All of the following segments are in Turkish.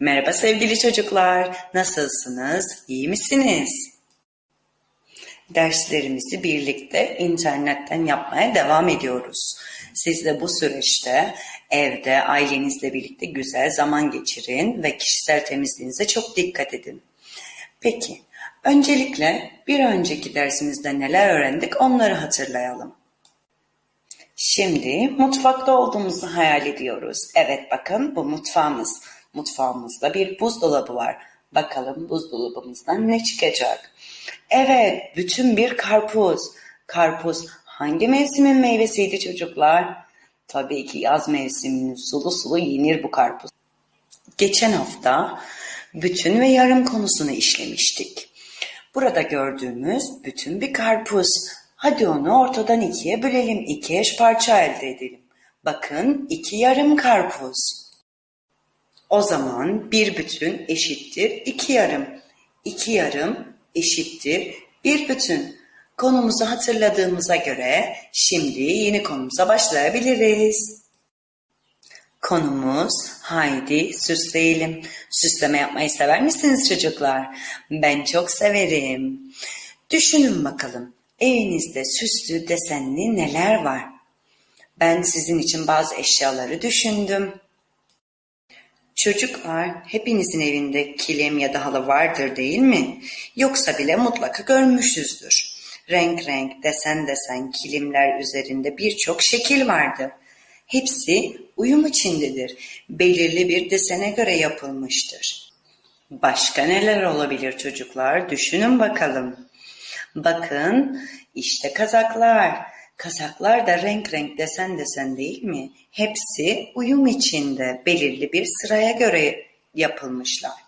Merhaba sevgili çocuklar. Nasılsınız? İyi misiniz? Derslerimizi birlikte internetten yapmaya devam ediyoruz. Siz de bu süreçte evde ailenizle birlikte güzel zaman geçirin ve kişisel temizliğinize çok dikkat edin. Peki, öncelikle bir önceki dersimizde neler öğrendik onları hatırlayalım. Şimdi mutfakta olduğumuzu hayal ediyoruz. Evet bakın bu mutfağımız. Mutfağımızda bir buzdolabı var. Bakalım buzdolabımızdan ne çıkacak? Evet, bütün bir karpuz. Karpuz hangi mevsimin meyvesiydi çocuklar? Tabii ki yaz mevsiminin sulu sulu yenir bu karpuz. Geçen hafta bütün ve yarım konusunu işlemiştik. Burada gördüğümüz bütün bir karpuz. Hadi onu ortadan ikiye bölelim, iki eş parça elde edelim. Bakın iki yarım karpuz. O zaman bir bütün eşittir iki yarım. İki yarım eşittir bir bütün. Konumuzu hatırladığımıza göre şimdi yeni konumuza başlayabiliriz. Konumuz haydi süsleyelim. Süsleme yapmayı sever misiniz çocuklar? Ben çok severim. Düşünün bakalım evinizde süslü desenli neler var? Ben sizin için bazı eşyaları düşündüm. Çocuklar, hepinizin evinde kilim ya da halı vardır değil mi? Yoksa bile mutlaka görmüşüzdür. Renk renk, desen desen kilimler üzerinde birçok şekil vardır. Hepsi uyum içindedir. Belirli bir desene göre yapılmıştır. Başka neler olabilir çocuklar? Düşünün bakalım. Bakın, işte kazaklar. Kazaklar da renk renk desen desen değil mi? Hepsi uyum içinde belirli bir sıraya göre yapılmışlar.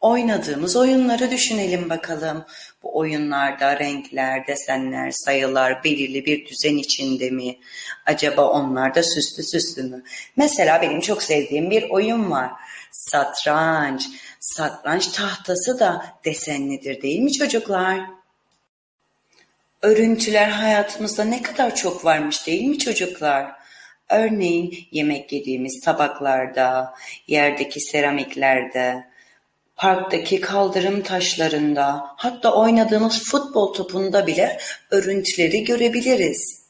Oynadığımız oyunları düşünelim bakalım. Bu oyunlarda renkler, desenler, sayılar belirli bir düzen içinde mi? Acaba onlar da süslü süslü mü? Mesela benim çok sevdiğim bir oyun var. Satranç. Satranç tahtası da desenlidir değil mi çocuklar? Örüntüler hayatımızda ne kadar çok varmış değil mi çocuklar? Örneğin yemek yediğimiz tabaklarda, yerdeki seramiklerde, parktaki kaldırım taşlarında, hatta oynadığımız futbol topunda bile örüntüleri görebiliriz.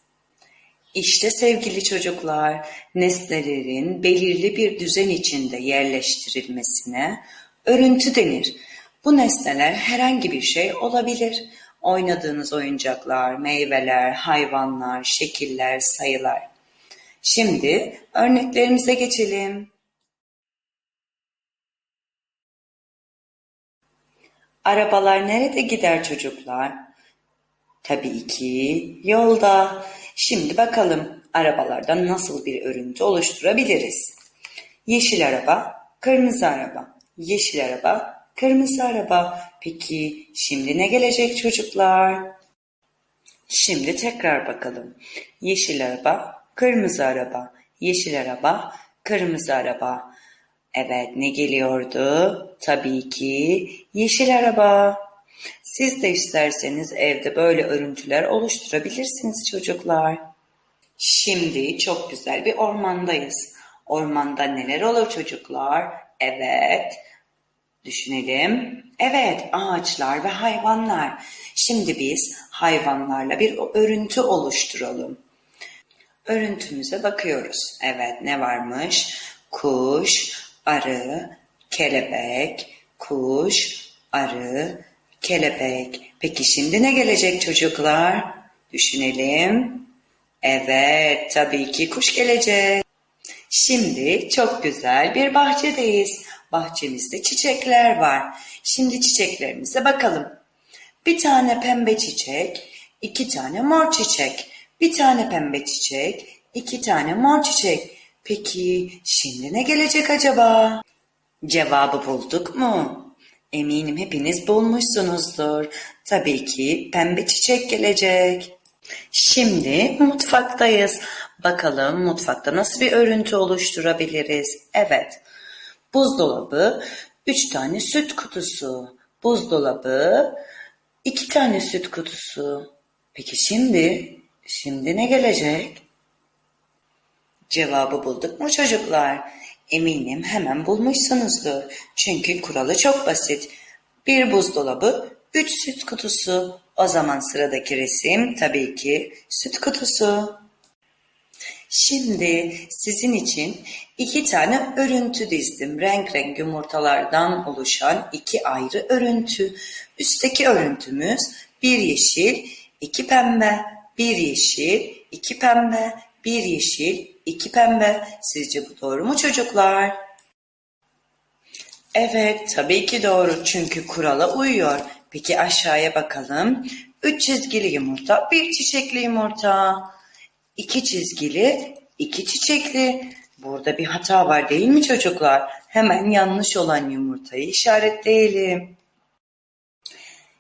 İşte sevgili çocuklar, nesnelerin belirli bir düzen içinde yerleştirilmesine örüntü denir. Bu nesneler herhangi bir şey olabilir. Oynadığınız oyuncaklar, meyveler, hayvanlar, şekiller, sayılar. Şimdi örneklerimize geçelim. Arabalar nerede gider çocuklar? Tabii ki yolda. Şimdi bakalım arabalardan nasıl bir örüntü oluşturabiliriz? Yeşil araba, kırmızı araba. Yeşil araba, kırmızı araba. Peki şimdi ne gelecek çocuklar? Şimdi tekrar bakalım. Yeşil araba, kırmızı araba. Yeşil araba, kırmızı araba. Evet ne geliyordu? Tabii ki yeşil araba. Siz de isterseniz evde böyle örüntüler oluşturabilirsiniz çocuklar. Şimdi çok güzel bir ormandayız. Ormanda neler olur çocuklar? Evet, düşünelim. Evet, ağaçlar ve hayvanlar. Şimdi biz hayvanlarla bir örüntü oluşturalım. Örüntümüze bakıyoruz. Evet, ne varmış? Kuş, arı, kelebek, kuş, arı, kelebek. Peki şimdi ne gelecek çocuklar? Düşünelim. Evet, tabii ki kuş gelecek. Şimdi çok güzel bir bahçedeyiz. Bahçemizde çiçekler var. Şimdi çiçeklerimize bakalım. Bir tane pembe çiçek, iki tane mor çiçek. Bir tane pembe çiçek, iki tane mor çiçek. Peki şimdi ne gelecek acaba? Cevabı bulduk mu? Eminim hepiniz bulmuşsunuzdur. Tabii ki pembe çiçek gelecek. Şimdi mutfaktayız. Bakalım mutfakta nasıl bir örüntü oluşturabiliriz? Evet. Buzdolabı, üç tane süt kutusu. Buzdolabı, iki tane süt kutusu. Peki şimdi, şimdi ne gelecek? Cevabı bulduk mu çocuklar? Eminim hemen bulmuşsunuzdur. Çünkü kuralı çok basit. Bir buzdolabı, üç süt kutusu. O zaman sıradaki resim tabii ki süt kutusu. Şimdi sizin için iki tane örüntü dizdim. Renk renk yumurtalardan oluşan iki ayrı örüntü. Üstteki örüntümüz bir yeşil, iki pembe, bir yeşil, iki pembe, bir yeşil, iki pembe. Sizce bu doğru mu çocuklar? Evet, tabii ki doğru çünkü kurala uyuyor. Peki aşağıya bakalım. Üç çizgili yumurta, bir çiçekli yumurta. İki çizgili, iki çiçekli. Burada bir hata var değil mi çocuklar? Hemen yanlış olan yumurtayı işaretleyelim.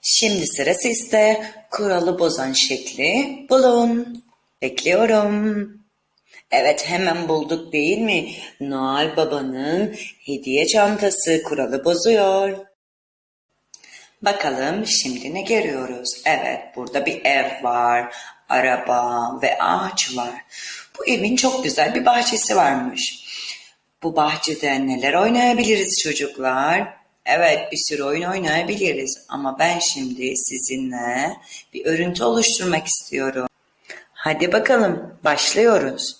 Şimdi sıra sizde. Kuralı bozan şekli bulun. Bekliyorum. Evet hemen bulduk değil mi? Noel Baba'nın hediye çantası kuralı bozuyor. Bakalım şimdi ne görüyoruz? Evet burada bir ev var, araba ve ağaç var. Bu evin çok güzel bir bahçesi varmış. Bu bahçede neler oynayabiliriz çocuklar? Evet bir sürü oyun oynayabiliriz ama ben şimdi sizinle bir örüntü oluşturmak istiyorum. Hadi bakalım başlıyoruz.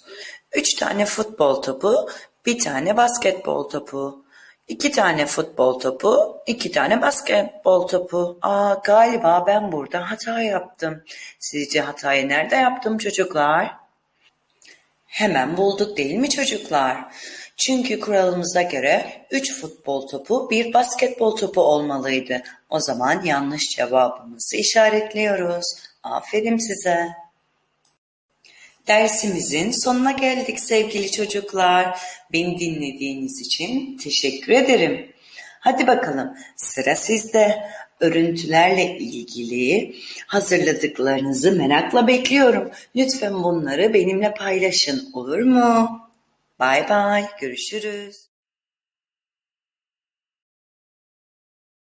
Üç tane futbol topu, bir tane basketbol topu. İki tane futbol topu, iki tane basketbol topu. Aa galiba ben burada hata yaptım. Sizce hatayı nerede yaptım çocuklar? Hemen bulduk değil mi çocuklar? Çünkü kuralımıza göre 3 futbol topu, bir basketbol topu olmalıydı. O zaman yanlış cevabımızı işaretliyoruz. Aferin size. Dersimizin sonuna geldik sevgili çocuklar. Beni dinlediğiniz için teşekkür ederim. Hadi bakalım sıra sizde. Örüntülerle ilgili hazırladıklarınızı merakla bekliyorum. Lütfen bunları benimle paylaşın olur mu? Bay bay görüşürüz.